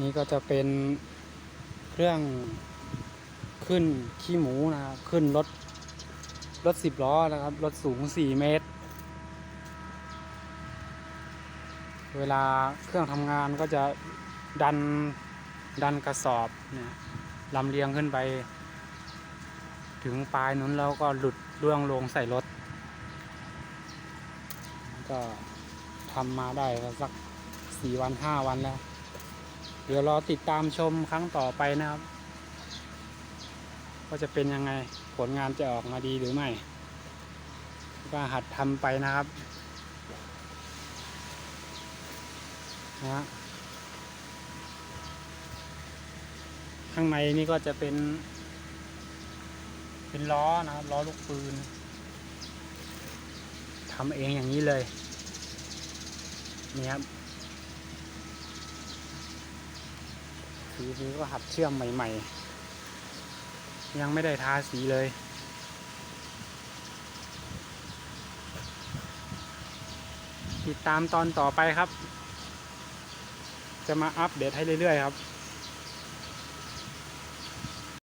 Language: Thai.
นี่ก็จะเป็นเครื่องขึ้นขี้หมูนะครับ ขึ้นรถรถสิบล้อนะครับ รถสูงสี่เมตร เวลาเครื่องทำงานก็จะดันดันกระสอบเนี่ยลำเลียงขึ้นไป ถึงปลายนุ้นแล้วก็หลุดร่วงลงใส่รถ ก็ทำมาได้สักสี่วันห้าวันแล้ว ดี๋ยวรอติดตามชมครั้งต่อไปนะครับว่าจะเป็นยังไงผลงานจะออกมาดีหรือไม่ก็หัดทำไปนะครับนะฮะข้างในนี่ก็จะเป็น เป็นล้อนะครับล้อลูกปืนทำเองอย่างนี้เลยนี่ครับ สีนี้ก็หัดเชื่อมใหม่ ๆ ยังไม่ได้ทาสีเลย ติดตามตอนต่อไปครับ จะมาอัปเดตให้เรื่อย ๆ ครับ